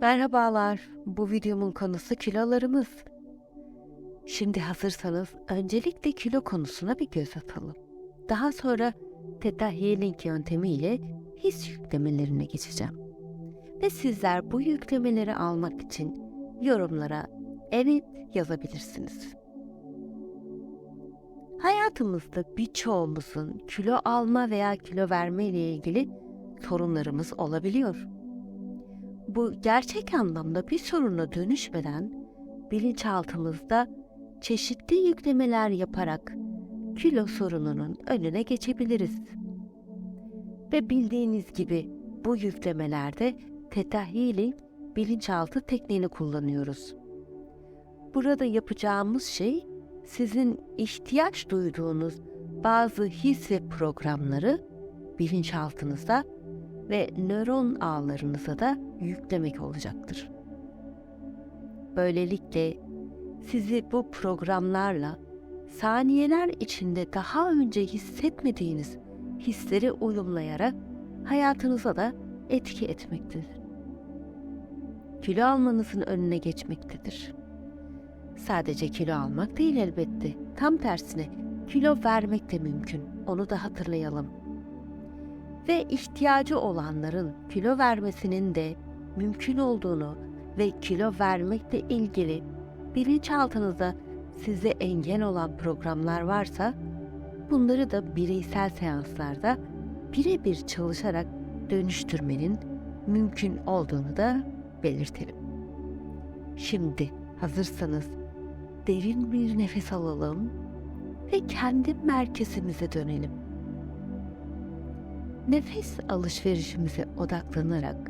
Merhabalar, bu videomun konusu kilolarımız. Şimdi hazırsanız öncelikle kilo konusuna bir göz atalım. Daha sonra Theta Healing yöntemiyle his yüklemelerine geçeceğim. Ve sizler bu yüklemeleri almak için yorumlara evet yazabilirsiniz. Hayatımızda birçoğumuzun kilo alma veya kilo verme ile ilgili sorunlarımız olabiliyor. Bu gerçek anlamda bir soruna dönüşmeden bilinçaltımızda çeşitli yüklemeler yaparak kilo sorununun önüne geçebiliriz. Ve bildiğiniz gibi bu yüklemelerde Theta Healing bilinçaltı tekniğini kullanıyoruz. Burada yapacağımız şey sizin ihtiyaç duyduğunuz bazı his ve programları bilinçaltınıza ve nöron ağlarınıza da yüklemek olacaktır. Böylelikle sizi bu programlarla saniyeler içinde daha önce hissetmediğiniz hisleri uyumlayarak hayatınıza da etki etmektedir. Kilo almanızın önüne geçmektedir. Sadece kilo almak değil elbette. Tam tersine kilo vermek de mümkün. Onu da hatırlayalım. Ve ihtiyacı olanların kilo vermesinin de mümkün olduğunu ve kilo vermekle ilgili bilinçaltınızda size engel olan programlar varsa bunları da bireysel seanslarda birebir çalışarak dönüştürmenin mümkün olduğunu da belirtelim. Şimdi hazırsanız derin bir nefes alalım ve kendi merkezimize dönelim. Nefes alışverişimize odaklanarak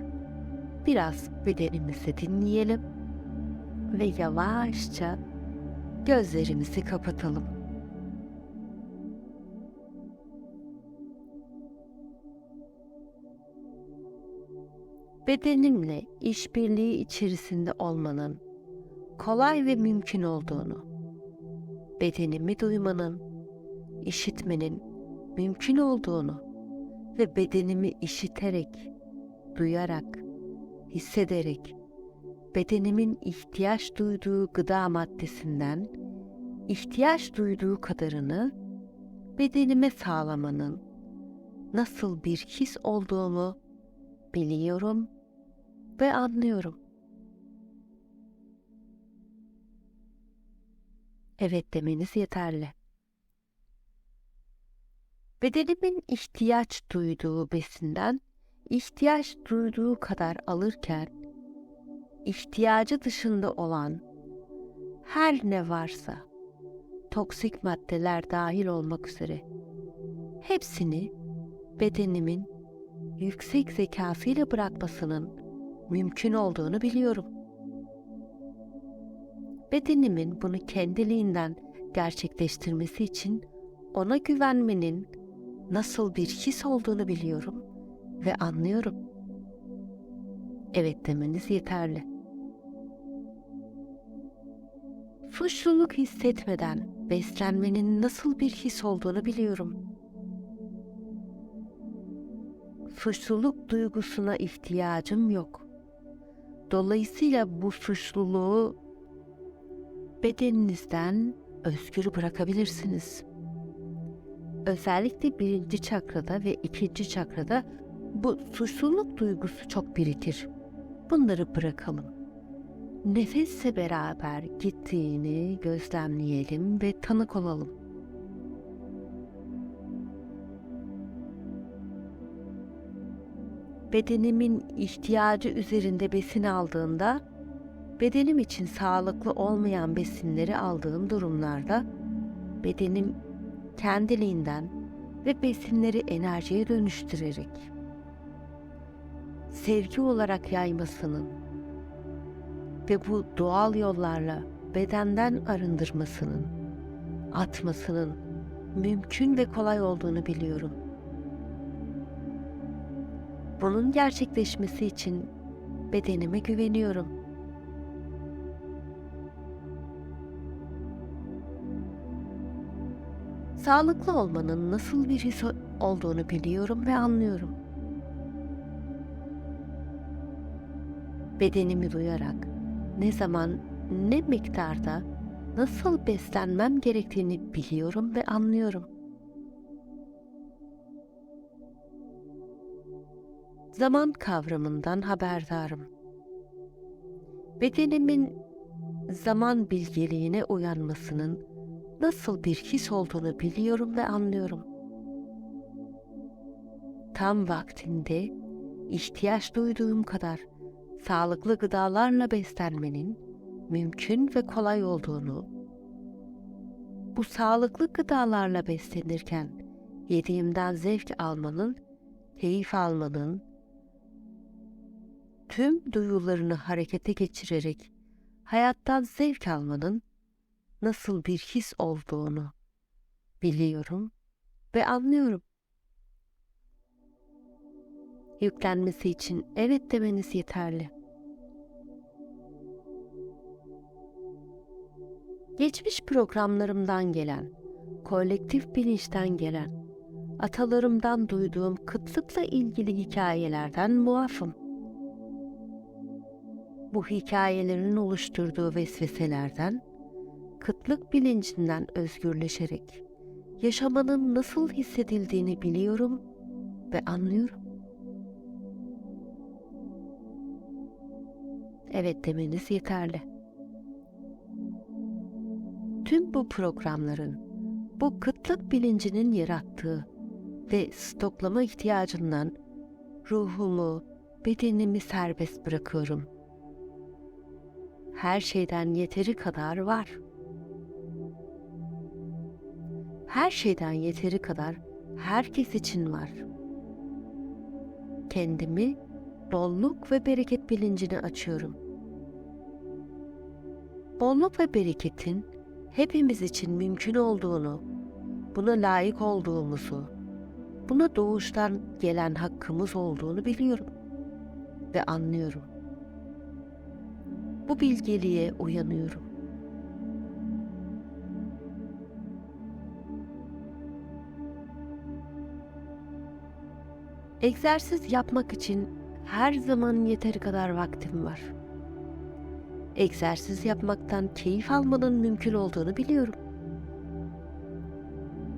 biraz bedenimizi dinleyelim ve yavaşça gözlerimizi kapatalım. Bedenimle işbirliği içerisinde olmanın kolay ve mümkün olduğunu, bedenimi duymanın, işitmenin mümkün olduğunu ve bedenimi işiterek, duyarak, hissederek bedenimin ihtiyaç duyduğu gıda maddesinden ihtiyaç duyduğu kadarını bedenime sağlamanın nasıl bir his olduğunu biliyorum ve anlıyorum. Evet demeniz yeterli. Bedenimin ihtiyaç duyduğu besinden ihtiyaç duyduğu kadar alırken ihtiyacı dışında olan her ne varsa toksik maddeler dahil olmak üzere hepsini bedenimin yüksek zekasıyla bırakmasının mümkün olduğunu biliyorum. Bedenimin bunu kendiliğinden gerçekleştirmesi için ona güvenmenin nasıl bir his olduğunu biliyorum ve anlıyorum. Evet demeniz yeterli. Suçluluk hissetmeden beslenmenin nasıl bir his olduğunu biliyorum. Suçluluk duygusuna ihtiyacım yok. Dolayısıyla bu suçluluğu bedeninizden özgür bırakabilirsiniz. Özellikle birinci çakrada ve ikinci çakrada bu suçluluk duygusu çok birikir. Bunları bırakalım. Nefesle beraber gittiğini gözlemleyelim ve tanık olalım. Bedenimin ihtiyacı üzerinde besin aldığında bedenim için sağlıklı olmayan besinleri aldığım durumlarda bedenim kendiliğinden ve besinleri enerjiye dönüştürerek sevgi olarak yaymasının ve bu doğal yollarla bedenden arındırmasının, atmasının mümkün ve kolay olduğunu biliyorum. Bunun gerçekleşmesi için bedenime güveniyorum. Sağlıklı olmanın nasıl bir his olduğunu biliyorum ve anlıyorum. Bedenimi duyarak ne zaman, ne miktarda, nasıl beslenmem gerektiğini biliyorum ve anlıyorum. Zaman kavramından haberdarım. Bedenimin zaman bilgeliğine uyanmasının nasıl bir his olduğunu biliyorum ve anlıyorum. Tam vaktinde ihtiyaç duyduğum kadar sağlıklı gıdalarla beslenmenin mümkün ve kolay olduğunu, bu sağlıklı gıdalarla beslenirken yediğimden zevk almanın, keyif almanın, tüm duyularını harekete geçirerek hayattan zevk almanın nasıl bir his olduğunu biliyorum ve anlıyorum. Yüklenmesi için evet demeniz yeterli. Geçmiş programlarımdan gelen, kolektif bilinçten gelen, atalarımdan duyduğum kıtlıkla ilgili hikayelerden muafım. Bu hikayelerin oluşturduğu vesveselerden, kıtlık bilincinden özgürleşerek yaşamanın nasıl hissedildiğini biliyorum ve anlıyorum. Evet demeniz yeterli. Tüm bu programların, bu kıtlık bilincinin yarattığı ve stoklama ihtiyacından ruhumu, bedenimi serbest bırakıyorum. Her şeyden yeteri kadar var. Her şeyden yeteri kadar herkes için var. Kendimi bolluk ve bereket bilincini açıyorum. Bolluk ve bereketin hepimiz için mümkün olduğunu, buna layık olduğumuzu, buna doğuştan gelen hakkımız olduğunu biliyorum ve anlıyorum. Bu bilgeliğe uyanıyorum. Egzersiz yapmak için her zaman yeteri kadar vaktim var. Egzersiz yapmaktan keyif almanın mümkün olduğunu biliyorum.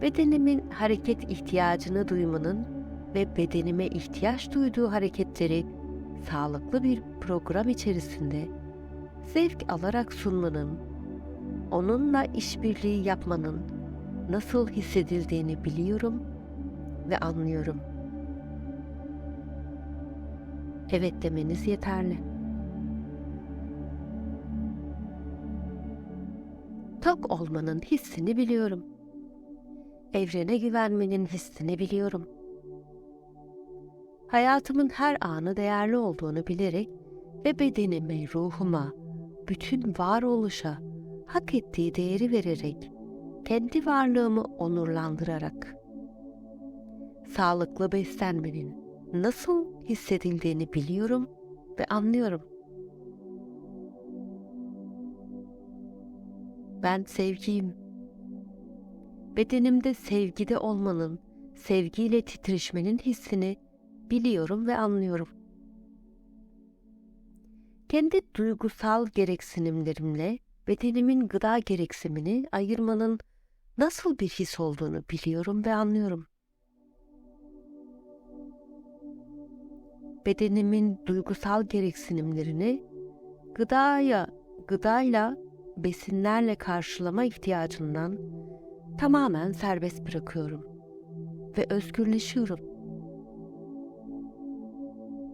Bedenimin hareket ihtiyacını duymanın ve bedenime ihtiyaç duyduğu hareketleri sağlıklı bir program içerisinde zevk alarak sunmanın, onunla işbirliği yapmanın nasıl hissedildiğini biliyorum ve anlıyorum. Evet demeniz yeterli. Tok olmanın hissini biliyorum. Evrene güvenmenin hissini biliyorum. Hayatımın her anı değerli olduğunu bilerek ve bedenime, ruhuma, bütün varoluşa hak ettiği değeri vererek, kendi varlığımı onurlandırarak, sağlıklı beslenmenin nasıl hissedildiğini biliyorum ve anlıyorum. Ben sevgiyim. Bedenimde sevgide olmanın, sevgiyle titreşmenin hissini biliyorum ve anlıyorum. Kendi duygusal gereksinimlerimle bedenimin gıda gereksinimini ayırmanın nasıl bir his olduğunu biliyorum ve anlıyorum. Bedenimin duygusal gereksinimlerini gıdaya, gıdayla, besinlerle karşılama ihtiyacından tamamen serbest bırakıyorum ve özgürleşiyorum.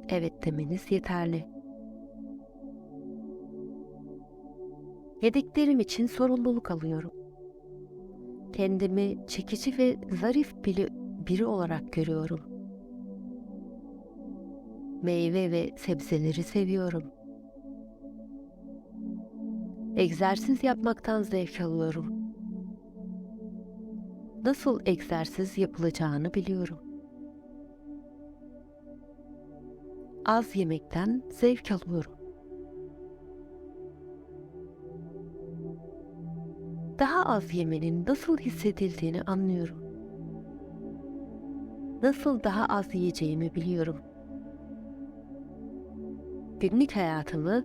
Evet demeniz yeterli. Yediklerim için sorumluluk alıyorum. Kendimi çekici ve zarif biri, biri olarak görüyorum. Meyve ve sebzeleri seviyorum. Egzersiz yapmaktan zevk alıyorum. Nasıl egzersiz yapılacağını biliyorum. Az yemekten zevk alıyorum. daha az yemenin nasıl hissedildiğini anlıyorum. Nasıl daha az yiyeceğimi biliyorum. Günlük hayatımı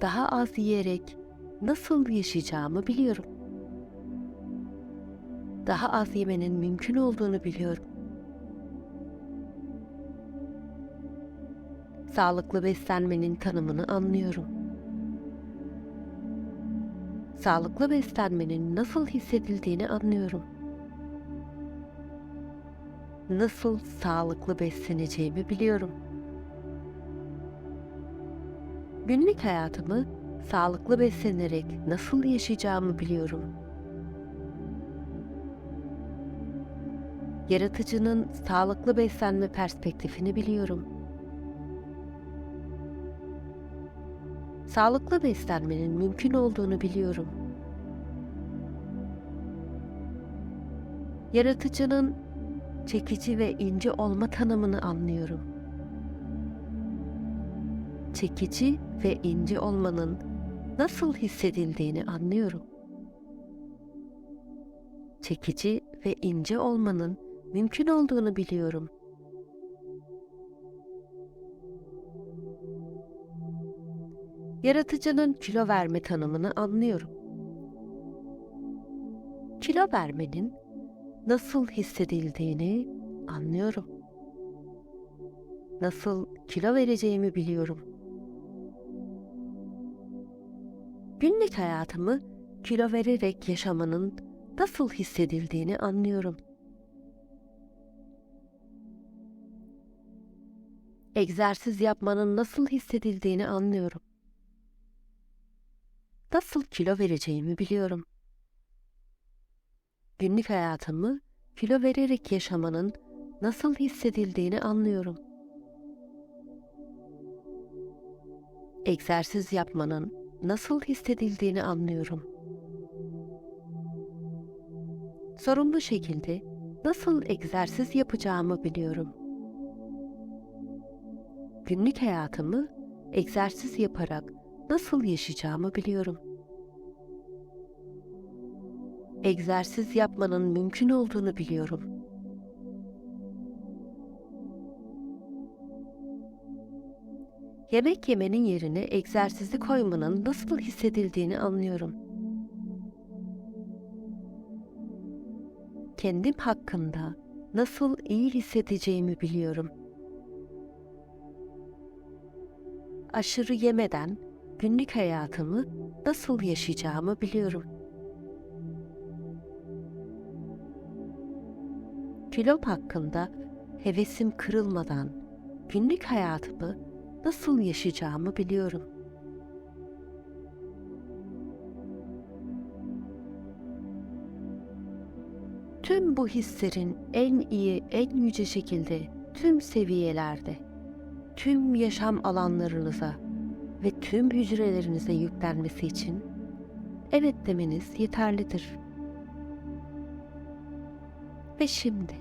daha az yiyerek nasıl yaşayacağımı biliyorum. Daha az yemenin mümkün olduğunu biliyorum. Sağlıklı beslenmenin tanımını anlıyorum. Sağlıklı beslenmenin nasıl hissedildiğini anlıyorum. Nasıl sağlıklı besleneceğimi biliyorum. Günlük hayatımı sağlıklı beslenerek nasıl yaşayacağımı biliyorum. Yaratıcının sağlıklı beslenme perspektifini biliyorum. Sağlıklı beslenmenin mümkün olduğunu biliyorum. Yaratıcının çekici ve ince olma tanımını anlıyorum. Çekici ve ince olmanın nasıl hissedildiğini anlıyorum. Çekici ve ince olmanın mümkün olduğunu biliyorum. Yaratıcının kilo verme tanımını anlıyorum. Kilo vermenin nasıl hissedildiğini anlıyorum. Nasıl kilo vereceğimi biliyorum. Günlük hayatımı kilo vererek yaşamanın nasıl hissedildiğini anlıyorum. Egzersiz yapmanın nasıl hissedildiğini anlıyorum. Nasıl kilo vereceğimi biliyorum. Günlük hayatımı kilo vererek yaşamanın nasıl hissedildiğini anlıyorum. Egzersiz yapmanın nasıl hissedildiğini anlıyorum. Sorumlu şekilde nasıl egzersiz yapacağımı biliyorum. Günlük hayatımı egzersiz yaparak nasıl yaşayacağımı biliyorum. Egzersiz yapmanın mümkün olduğunu biliyorum. Yemek yemenin yerine egzersizi koymanın nasıl hissedildiğini anlıyorum. Kendim hakkında nasıl iyi hissedeceğimi biliyorum. Aşırı yemeden günlük hayatımı nasıl yaşayacağımı biliyorum. Kilom hakkında hevesim kırılmadan günlük hayatımı nasıl yaşayacağımı biliyorum. Tüm bu hislerin en iyi, en yüce şekilde tüm seviyelerde, tüm yaşam alanlarınıza ve tüm hücrelerinize yüklenmesi için evet demeniz yeterlidir. Ve şimdi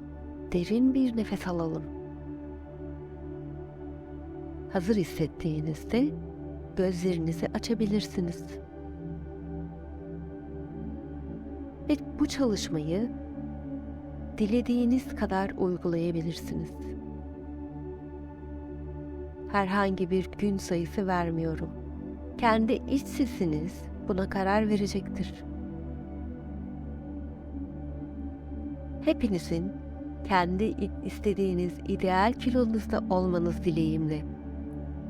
derin bir nefes alalım. Hazır hissettiğinizde gözlerinizi açabilirsiniz. Ve bu çalışmayı dilediğiniz kadar uygulayabilirsiniz. Herhangi bir gün sayısı vermiyorum. Kendi iç sesiniz buna karar verecektir. Hepinizin kendi istediğiniz ideal kilonuzda olmanız dileğimle.